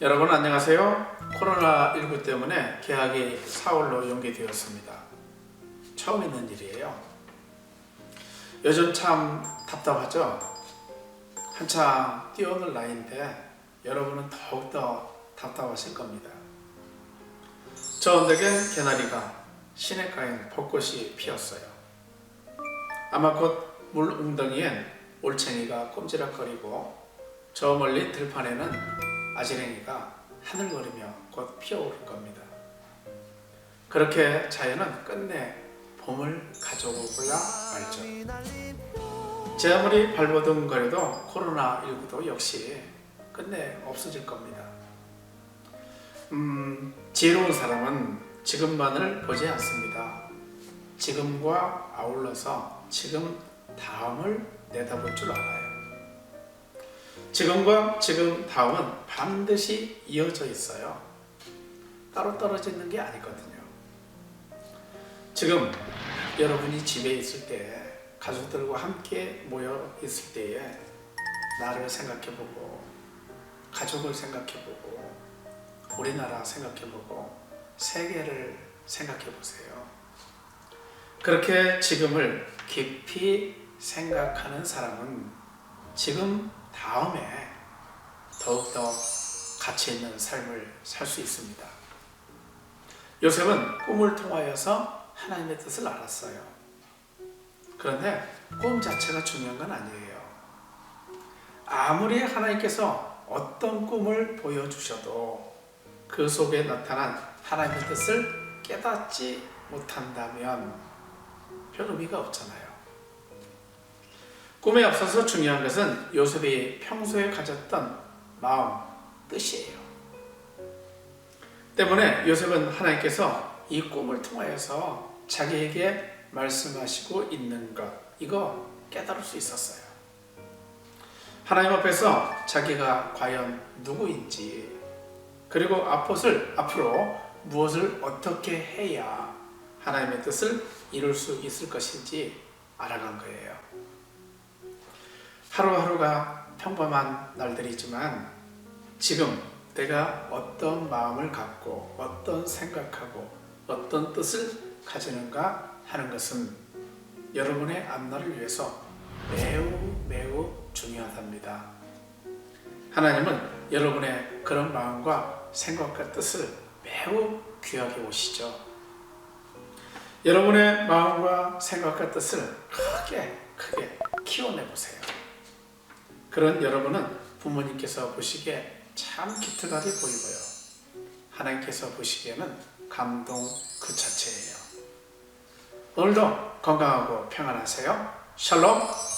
여러분 안녕하세요. 코로나19 때문에 계약이 4월로 연기되었습니다. 처음 있는 일이에요. 요즘 참 답답하죠? 한창 뛰어오는 나이인데 여러분은 더욱더 답답하실 겁니다. 저 언덕엔 개나리가 시냇가엔 벚꽃이 피었어요. 아마 곧 물 웅덩이엔 올챙이가 꼼지락거리고 저 멀리 들판에는 아지랭이가 하늘거리며 곧 피어오를 겁니다. 그렇게 자연은 끝내 봄을 가져오고야 말죠. 제 아무리 발버둥거려도 코로나19도 역시 끝내 없어질 겁니다. 음, 지혜로운 사람은 지금만을 보지 않습니다. 지금과 아울러서 지금 다음을 내다볼 줄 알아요. 지금과 지금 다음은 반드시 이어져 있어요. 따로 떨어지는 게 아니거든요. 지금 여러분이 집에 있을 때, 가족들과 함께 모여 있을 때에 나를 생각해보고, 가족을 생각해보고, 우리나라 생각해보고, 세계를 생각해보세요. 그렇게 지금을 깊이 생각하는 사람은 지금 다음에 더욱더 가치 있는 삶을 살 수 있습니다. 요셉은 꿈을 통하여서 하나님의 뜻을 알았어요. 그런데 꿈 자체가 중요한 건 아니에요. 아무리 하나님께서 어떤 꿈을 보여주셔도 그 속에 나타난 하나님의 뜻을 깨닫지 못한다면 별 의미가 없잖아요. 꿈에 앞서서 중요한 것은 요셉이 평소에 가졌던 마음, 뜻이에요. 때문에 요셉은 하나님께서 이 꿈을 통하여서 자기에게 말씀하시고 있는 것, 이거 깨달을 수 있었어요. 하나님 앞에서 자기가 과연 누구인지, 그리고 앞옷을, 앞으로 무엇을 어떻게 해야 하나님의 뜻을 이룰 수 있을 것인지 알아간 거예요. 하루하루가 평범한 날들이지만 지금 내가 어떤 마음을 갖고 어떤 생각하고 어떤 뜻을 가지는가 하는 것은 여러분의 앞날을 위해서 매우 매우 중요하답니다. 하나님은 여러분의 그런 마음과 생각과 뜻을 매우 귀하게 보시죠. 여러분의 마음과 생각과 뜻을 크게 크게 키워내 보세요. 그런 여러분은 부모님께서 보시기에 참 기특하게 보이고요. 하나님께서 보시기에는 감동 그 자체예요. 오늘도 건강하고 평안하세요. 샬롬.